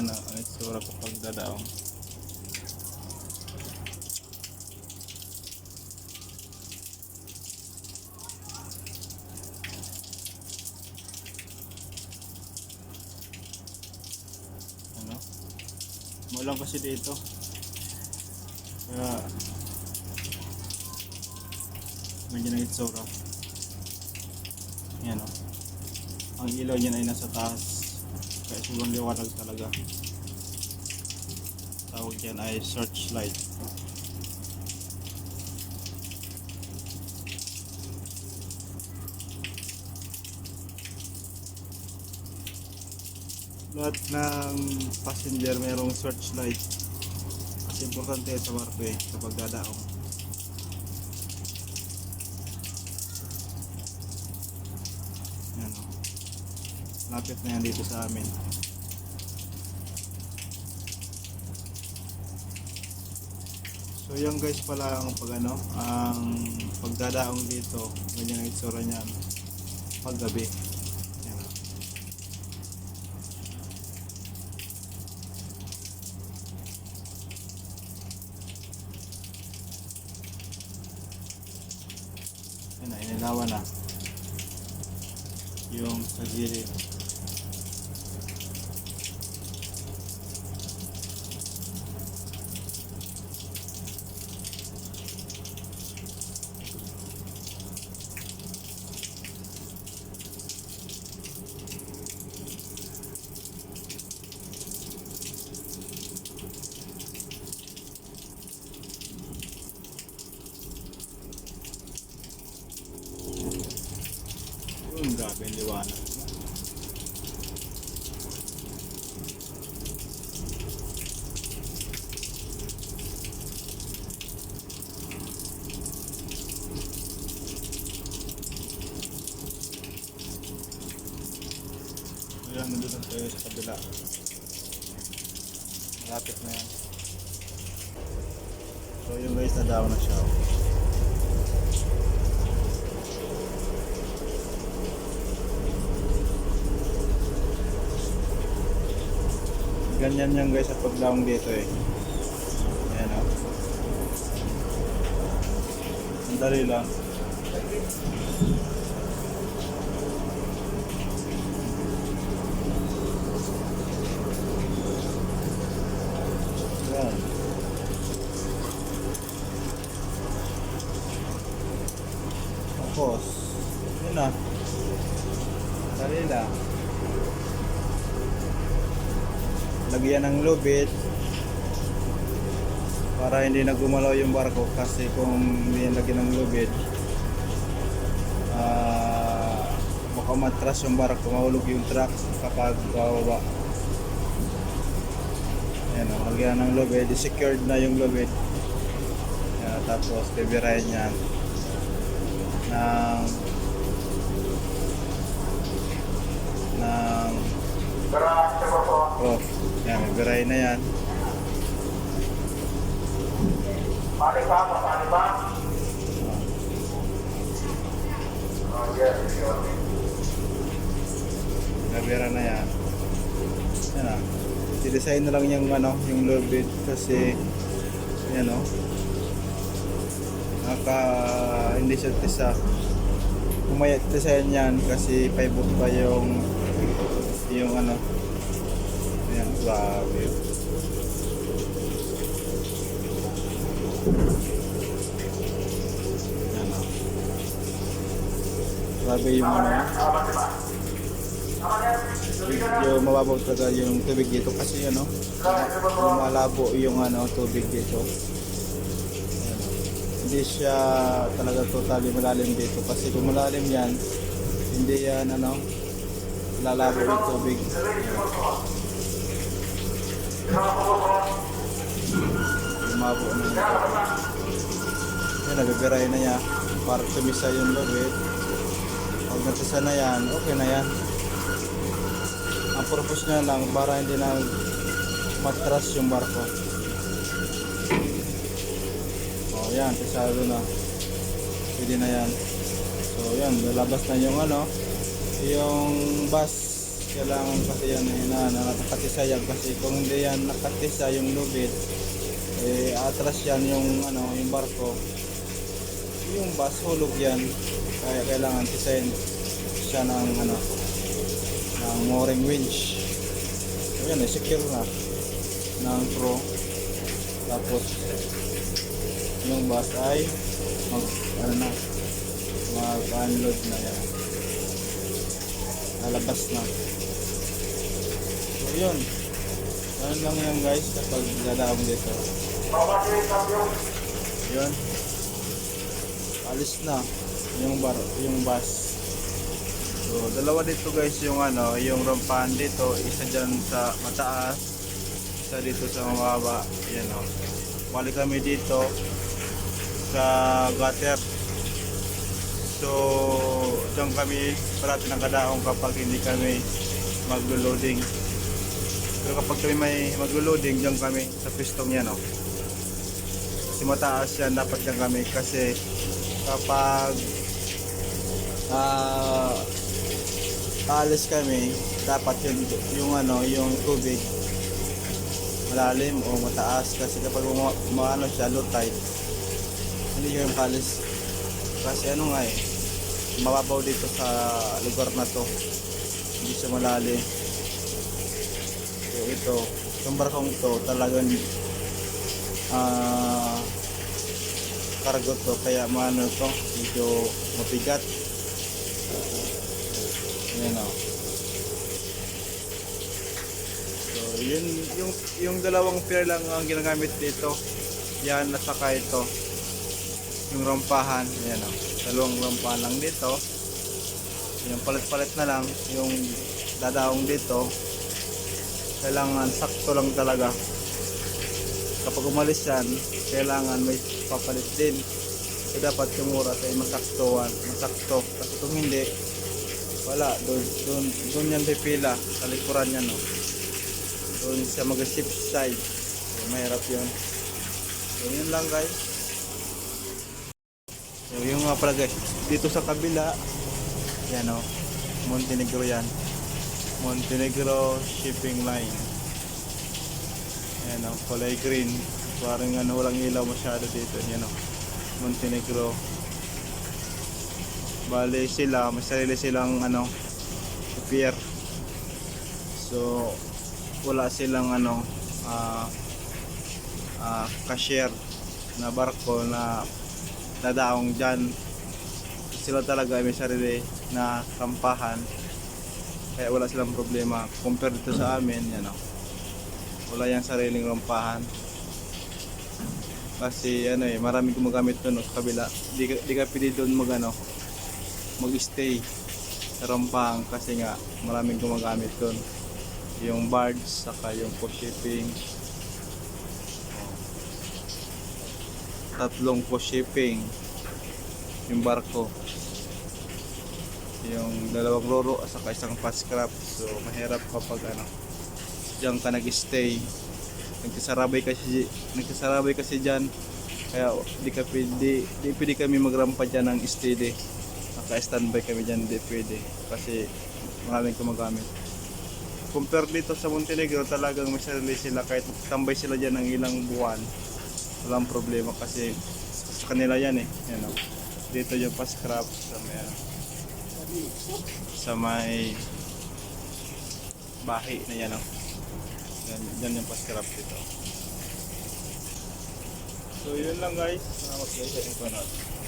yan oh, ang itsura kapag dadaong. Ano? Maulang kasi dito. Kaya medyo na itsura. Yan oh. Ang ilaw niyan ay nasa taas. Kaya sobrang liwanag talaga. Tawag yan ay searchlight. Lahat ng passenger mayroong searchlight. Kasi importante sa barko eh, kapag dadaong. Yan o. Lapit na yan dito sa amin. So yan guys pala ang pag ano, ang pagdadaong dito, ganyan ang itsura niyan pag gabi. Yan. Yan na, inilawan na. Yung sa gilid. Yung grabe yung liwanag. Nandun na tayo sa kabila. Malapit na yan. So yung guys, nadaw na siya. oh. Ganyan yan guys sa pagdaong dito eh. Ayan o. Ang dali lang. Ayan. Tapos, yun na. Dali lang. lagyan ng lubid para hindi na gumalaw yung barko kasi kung hindi lagyan ng lubid ah baka matras yung barko mahulog yung truck kapag bababa yan o lagyan ng lubid secured na yung lubid yan, tapos bibirahin yan ng ng off yan bibirahin na yan Pare ba? Pare ba? Oh, yes, yun. Nabira na yan. Yan ah. I-design na lang yung ano, yung lubid kasi yan oh. Naka hindi siya tisa. May design yan kasi 5 foot pa yung yung ano. Ayan, grabe. Yan oh. Grabe yung ano. Medyo mababaw talaga yung tubig dito kasi ano, yung malabo yung ano tubig dito. Hindi siya talaga totally malalim dito kasi kung malalim yan, hindi yan ano, lalabo yung tubig. Lumabo na yung tubig. Yan, nabibiray na niya para tumisa yung lubid. Pag natisa na yan, okay na yan. Ang purpose niya lang para hindi na matras yung barko. O yan, na. Pwede na yan. So yan, lalabas na yung ano, yung bus. Kailangan kasi yan eh, na, na nakatisa yan kasi kung hindi yan nakatisa yung lubid eh atras yan yung ano yung barko. Yung bus hulog yan. Kaya kailangan tisayin siya ng ano ng mooring winch. So yan eh secure na ng pro. Tapos yung bus? Ay mag ano na mag unload na yan. Lalabas na. So yun. Ganun lang yan guys kapag dadaan dito. Yun. Alis na yung bar yung bus. So dalawa dito guys yung ano yung rampahan dito. Isa dyan sa mataas isa dito sa mababa. Yan o balik kami dito sa gutter. So dyan kami parati ng kadaong kapag hindi kami maglo-loading. Pero kapag kami may maglo-loading dyan kami sa pistong yan o kasi mataas yan dapat dyan kami. Kasi kapag ah aalis kami dapat yung, yung ano yung tubig malalim o mataas. Kasi kapag uma, umaano siya low tide hindi kayo makalis kasi ano nga eh mababaw dito sa lugar na to hindi siya malalim so ito yung barkong to talagang ah cargo to kaya maano to medyo mabigat Ayan o. So, yun, yung, yung dalawang pier lang ang ginagamit dito. Yan, at saka ito. Yung rampahan. Ayan o. Dalawang rampahan lang dito. Yung palit-palit na lang. Yung dadaong dito. Kailangan sakto lang talaga. Kapag umalis yan, kailangan may papalit din. So, dapat yung oras ay masaktuan. Masakto. Kasi kung hindi, wala, doon, doon, doon yan pipila, sa likuran yan, no. Doon siya mag-ship side. So, mahirap yun. Yun lang, guys. So, yung nga pala, guys, dito sa kabila, yan, no. Montenegro yan. Montenegro shipping line. Yan, no. Kulay green. Parang ano, walang ilaw masyado dito. Yan, no. Montenegro Bale sila, may sarili silang ano, pier. So, wala silang ano, ah ah, cashier na barko na dadaong dyan. Sila talaga may sarili na kampahan. Kaya wala silang problema. Compare dito sa amin, yan o. Wala yung sariling rampahan. Kasi ano eh, maraming gumagamit doon sa kabila. Di, ka- di ka pili doon mag ano, mag-stay sa Rampang kasi nga maraming gumagamit doon yung barge saka yung post tatlong post shipping yung barko yung dalawang roro at saka isang fast craft so mahirap kapag ano diyan ka nag-stay nagkasarabay kasi nagkasarabay kasi diyan kaya di ka pwede di pwede kami magrampa diyan ng steady naka-standby kami dyan, hindi pwede. Kasi maraming gumagamit. Compare dito sa Montenegro, talagang may sarili sila. Kahit tambay sila dyan ng ilang buwan, walang problema kasi sa kanila yan eh. Yan, oh. Dito yung pascrap sa may, ano, sa may bahi na yan. Oh. Yan, yan yung pascrap dito. So yun lang guys. Salamat guys sa inyo panood.